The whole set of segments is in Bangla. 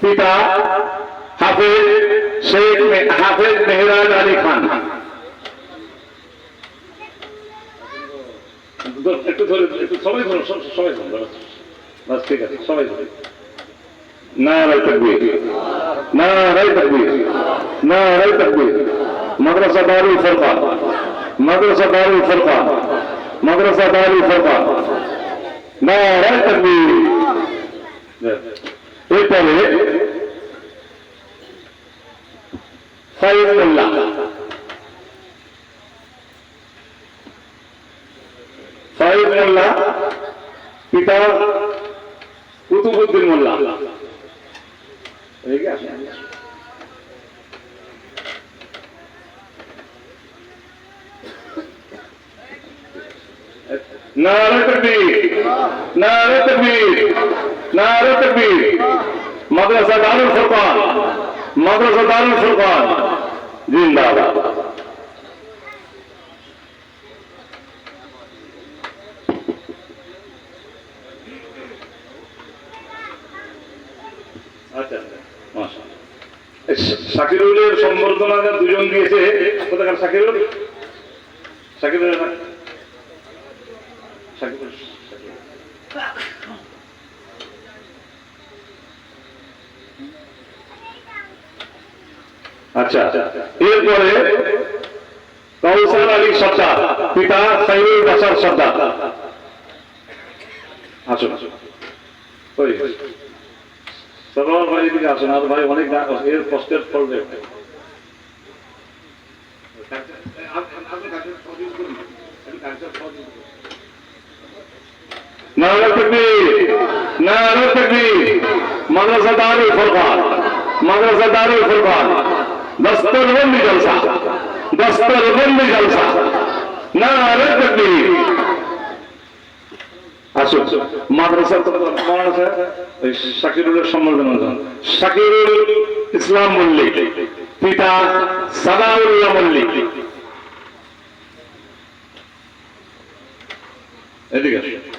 पिता हाफिज शेख में हाफिज मेहरा अली खान। ना रही तकबीर ना रही तकबीर मदरसा दारू सरकार মাদ্রাসা দারুল ফুরকান। মাদ্রাসা দারুল ফুরকান। নারায় তকবীর। এরপরে ফাইজ মোল্লা ফাইজ মোল্লা পিতা কুতুবুদ্দিন মোল্লা। ঠিক আছে? নারে তকবীর নারে তকবীর নারে তকবীর। মাদ্রাসা দারুল ফুরকান মাদ্রাসা দারুল ফুরকান। জিন্দাবাদ। আচ্ছা মাশাআল্লাহ। শাকিরুলের সম্বর্ধনা দুজন দিয়েছে কোথাকার শাকিরুল? শাকিরুল আচ্ছা এরপরে কাউসার আলী সর্দার পিতা সাইরুল বাসার সর্দার আসুন ওই সরোয়ার ভাই এদিকে আসুন আর ভাই অনেক এর কষ্টের ফল দেবে নারা তকবীর নারা তকবীর মাদ্রাসা দারুল ফুরকান, মাদ্রাসা দারুল ফুরকান দস্তরবন্দি জলসা দস্তরবন্দি জলসা নারা তকবীর আসুন, মাদ্রাসা শাকিরুলের সম্বর্ধনা জানান। শাকিরুল ইসলাম মল্লিক, পিতা সাদাউল্লাহ মল্লিক। এদিকে আসুন। আচ্ছা, দেন, দেন, দেন।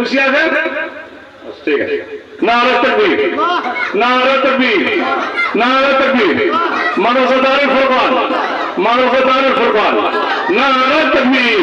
খুশি আছেন? ঠিক আছে। নারা তকবীর। নারা তকবীর। নারা তকবীর। দারুল ফুরকান। দারুল ফুরকান। নারা তকবীর।